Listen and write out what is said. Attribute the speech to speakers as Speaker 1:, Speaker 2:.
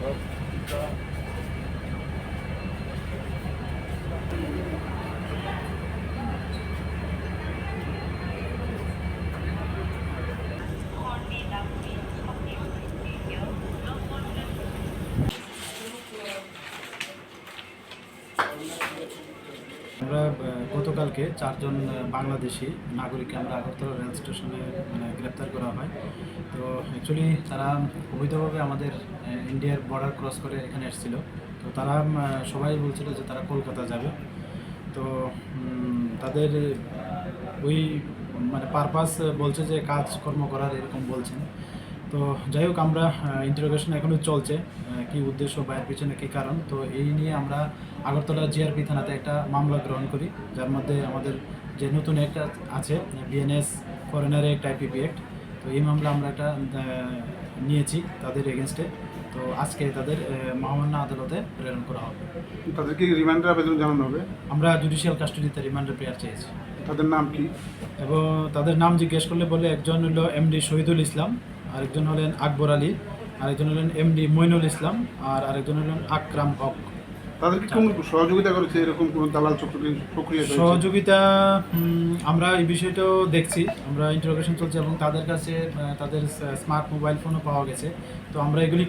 Speaker 1: আমরা গতকালকে চারজন বাংলাদেশি নাগরিককে আমরা আগরতলা রেল স্টেশনে মানে গ্রেপ্তার করা হয়। তো অ্যাকচুয়ালি তারা অবৈধভাবে আমাদের ইন্ডিয়ার বর্ডার ক্রস করে এখানে এসেছিল। তো তারা সবাই বলছিল যে তারা কলকাতা যাবে। তো তাদের ওই মানে পারপাস বলছে যে কাজকর্ম করার এরকম বলছেন। তো যাই হোক আমরা ইন্টারোগেশন এখনও চলছে কি উদ্দেশ্য বা এর পিছনে কী কারণ। তো এই নিয়ে আমরা আগরতলা জিআরপি থানাতে একটা মামলা গ্রহণ করি যার মধ্যে আমাদের যে নতুন একটা আছে BNS foreigner act IPP act তো এই মামলা আমরা একটা নিয়েছি তাদের এগেনস্টে তো আজকে তাদের মহামান্য আদালতে প্রেরণ করা হবে।
Speaker 2: তাদেরকে রিমান্ডের আবেদন জানানো হবে?
Speaker 1: আমরা জুডিশিয়াল কাস্টডিতে রিমান্ডের পেয়ার চেয়েছি।
Speaker 2: তাদের নাম কি?
Speaker 1: এবং তাদের নাম জিজ্ঞেস করলে বলে একজন হলো এমডি শহীদুল ইসলাম। আরেকজন হলেন আকবর আলী আরেকজন হলেন এমডি মইনুল ইসলাম আর আরেকজন হলেন আকরাম হক।
Speaker 2: তাদেরকে কোন সহযোগিতা করেছে এরকম কোন দালাল প্রক্রিয়া
Speaker 1: সহযোগিতা আমরা এই বিষয়টাও দেখছি। আমরা ইন্টারোগেশন চলছে এবং তাদের কাছে তাদের স্মার্ট মোবাইল ফোনও পাওয়া গেছে। তো আমরা এগুলি